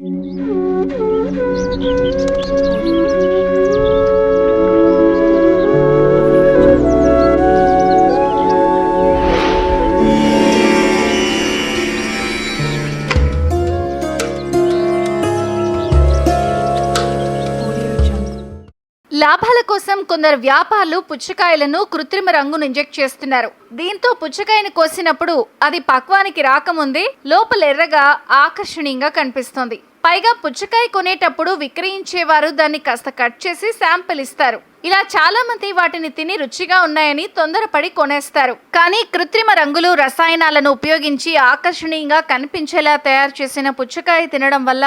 లాభాల కోసం కొందరు వ్యాపారులు పుచ్చకాయలను కృత్రిమ రంగును ఇంజెక్ట్ చేస్తున్నారు. దీంతో పుచ్చకాయను కోసినప్పుడు అది పక్వానికి రాకముందే లోపల ఎర్రగా ఆకర్షణీయంగా కనిపిస్తోంది. పైగా పుచ్చకాయ కొనేటప్పుడు విక్రయించేవారు దాన్ని కాస్త కట్ చేసి శాంపిల్ ఇస్తారు. ఇలా చాలా మంది వాటిని తిని రుచిగా ఉన్నాయని తొందరపడి కొనేస్తారు. కానీ కృత్రిమ రంగులు రసాయనాలను ఉపయోగించి ఆకర్షణీయంగా కనిపించేలా తయారు చేసిన పుచ్చకాయ తినడం వల్ల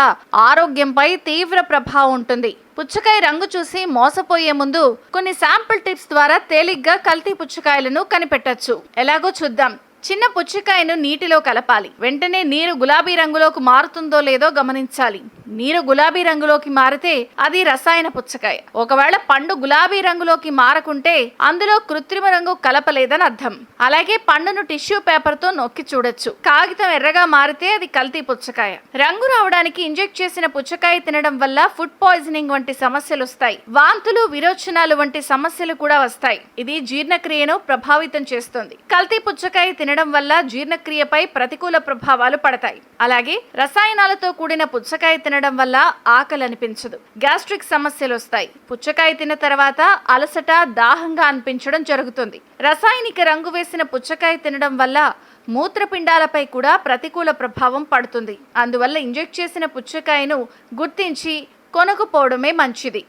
ఆరోగ్యంపై తీవ్ర ప్రభావం ఉంటుంది. పుచ్చకాయ రంగు చూసి మోసపోయే ముందు కొన్ని శాంపుల్ టిప్స్ ద్వారా తేలిగ్గా కల్తీ పుచ్చకాయలను కనిపెట్టచ్చు. ఎలాగో చూద్దాం. చిన్న పుచ్చకాయను నీటిలో కలపాలి. వెంటనే నీరు గులాబీ రంగులోకి మారుతుందో లేదో గమనించాలి. నీరు గులాబీ రంగులోకి మారితే అది రసాయన పుచ్చకాయ. ఒకవేళ పండు గులాబీ రంగులోకి మారకుంటే అందులో కృత్రిమ రంగు కలపలేదని అర్థం. అలాగే పండును టిష్యూ పేపర్తో నొక్కి చూడొచ్చు. కాగితం ఎర్రగా మారితే అది కల్తీ పుచ్చకాయ. రంగు రావడానికి ఇంజెక్ట్ చేసిన పుచ్చకాయ తినడం వల్ల ఫుడ్ పాయిజనింగ్ వంటి సమస్యలు వస్తాయి. వాంతులు విరోచనాలు వంటి సమస్యలు కూడా వస్తాయి. ఇది జీర్ణక్రియను ప్రభావితం చేస్తుంది. కల్తీ పుచ్చకాయ తినడం వల్ల జీర్ణక్రియపై ప్రతికూల ప్రభావాలు పడతాయి. అలాగే రసాయనాలతో కూడిన పుచ్చకాయ తినడం వల్ల ఆకలి అనిపించదు గ్యాస్ట్రిక్ సమస్యలు వస్తాయి. పుచ్చకాయ తిన్న తర్వాత అలసట దాహంగా అనిపించడం జరుగుతుంది. రసాయనిక రంగు వేసిన పుచ్చకాయ తినడం వల్ల మూత్రపిండాలపై కూడా ప్రతికూల ప్రభావం పడుతుంది. అందువల్ల ఇంజెక్ట్ చేసిన పుచ్చకాయను గుర్తించి కొనుక్కుపోవడమే మంచిది.